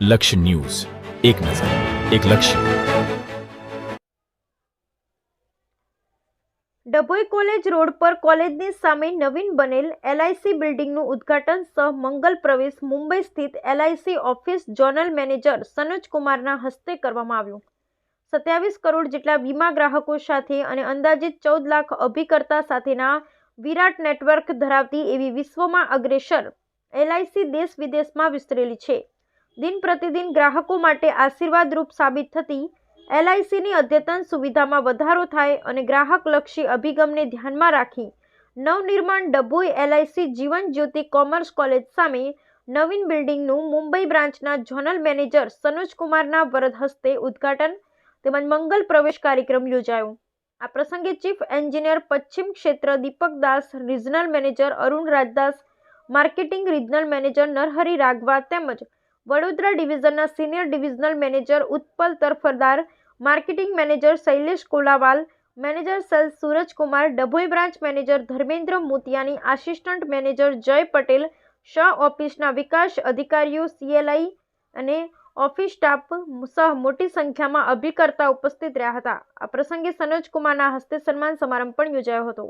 લક્ષ્ય ન્યૂઝ. એક નજર, એક લક્ષ્ય. ડભોઈ કોલેજ રોડ પર કોલેજની સામે નવીન બનેલ એલઆઈસી બિલ્ડિંગનું ઉદ્ઘાટન સહ મંગલ પ્રવેશ મુંબઈ સ્થિત LIC office zonal manager Sanoj કુમારના હસ્તે કરવામાં આવ્યું. સત્યાવીસ કરોડ જેટલા વીમા ગ્રાહકો સાથે અને અંદાજિત ચૌદ લાખ અભિકર્તા સાથેના વિરાટ નેટવર્ક ધરાવતી એવી વિશ્વમાં અગ્રેસર એલઆઈસી દેશ વિદેશમાં વિસ્તરેલી છે. દિન પ્રતિદિન ગ્રાહકો માટે આશીર્વાદરૂપ સાબિત થતી એલઆઈસીની અદ્યતન સુવિધામાં વધારો થાય અને ગ્રાહકલક્ષી અભિગમને ધ્યાનમાં રાખી નવનિર્માણ ડભોઈ એલઆઈસી જીવન જ્યોતિ કોમર્સ કોલેજ સામે નવીન બિલ્ડિંગનું મુંબઈ બ્રાન્ચના ઝોનલ મેનેજર સનોજ કુમારના વરદ હસ્તે ઉદ્ઘાટન તેમજ મંગલ પ્રવેશ કાર્યક્રમ યોજાયો. આ પ્રસંગે ચીફ એન્જિનિયર પશ્ચિમ ક્ષેત્ર Deepak Das, regional manager Arun Rajdas, marketing regional manager Narhari Raghava તેમજ Vadodara ડિવિઝનના senior divisional manager Utpal Tarafdar marketing manager Shailesh Kolawal, manager sales Surajkumar, Dabhoi branch manager Dharmendra Motiyani, assistant manager Jay Patel, શ ઓફિસના વિકાસ અધિકારીઓ સીએલઆઈ અને office staff સહ મોટી સંખ્યામાં અભિકર્તા ઉપસ્થિત રહ્યા હતા. આ પ્રસંગે સનોજ કુમારના હસ્તે સન્માન સમારંભ પણ યોજાયો હતો.